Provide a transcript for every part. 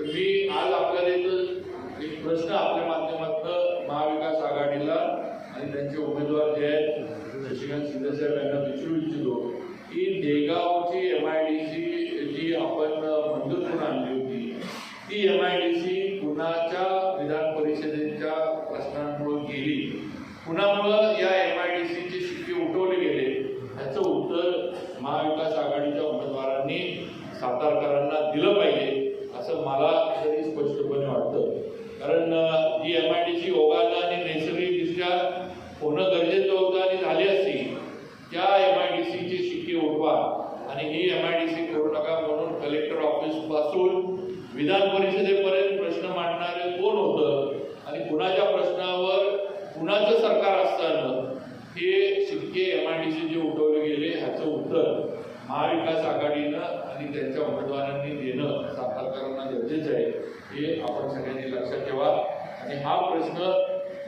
तर मी आज आपल्याला इथं एक प्रश्न आपल्या माध्यमातून महाविकास आघाडीला आणि त्यांचे उमेदवार जे आहेत शशिकांत शिंदेसाहेब यांना विचारू इच्छितो की देगावची एम आय डी सी जी आपण मंजूर करून आणली होती ती एम आय डी सी कुणाच्या विधान परिषदेच्या प्रश्नांमुळे गेली. कुणामुळं या एम आय डी सीचे शिक्के उठवले गेले. याचं उत्तर महाविकास आघाडीच्या उमेदवारांनी सातारकरांना दिलं पाहिजे. असं मला तरी स्पष्टपणे वाटतं. कारण जी एम आय डी सी ओघानं आणि नैसर्गिकदृष्ट्या होणं गरजेचं होतं आणि झाली असती त्या एम आय डी सीचे शिक्के उठवा. आणि ही एम आय डी सी करू नका म्हणून कलेक्टर ऑफिसपासून विधान परिषदेपर्यंत प्रश्न मांडणारे कोण होतं आणि कुणाच्या प्रश्नावर कुणाचं सरकार असताना हे शिक्के एम आय डी सी जे उठवले गेले ह्याचं उत्तर महाविकास आघाडीनं आणि त्यांच्या उमेदवारांनी देणं हे आपण सगळ्यांनी लक्षात ठेवा. आणि हा प्रश्न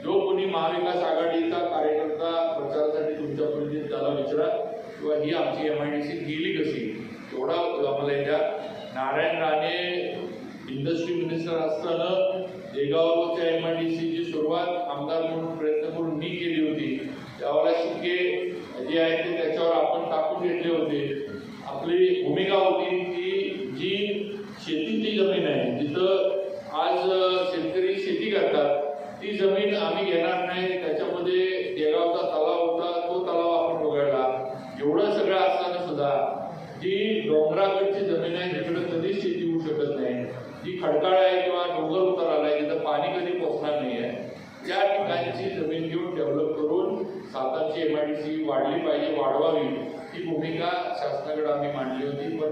जो कोणी महाविकास आघाडीचा कार्यकर्ता प्रचारासाठी तुमच्या परिचित त्याला विचारा किंवा ही आमची एम आय डी सी गेली कशी एवढा आम्हाला येत्या नारायण राणे इंडस्ट्री मिनिस्टर असताना देगावच्या एम आय डी सीची सुरुवात आमदार म्हणून प्रयत्न करून मी केली होती. त्यावेळेला शिक्के जे आहेत ते त्याच्यावर आपण टाकून घेतले होते. आपली भूमिका होती की जी शेतीची जमीन आहे जिथं आज अ, शेतकरी शेती करतात ती जमीन आम्ही घेणार नाही त्याच्यामध्ये देगावचा तलाव होता तो तलाव आपण वगळला एवढं सगळं असताना सुद्धा जी डोंगराकडची जमीन आहे तिकडे कधीच शेती होऊ शकत नाही. जी खडकाळ आहे किंवा डोंगर उतार आहे तिथं पाणी कधी पोचणार नाही आहे. त्या ठिकाणची जमीन घेऊन डेव्हलप करून सातारची एम आय डी सी वाढली पाहिजे वाढवावी. ही भूमिका शासनाकडे आम्ही मांडली होती. पण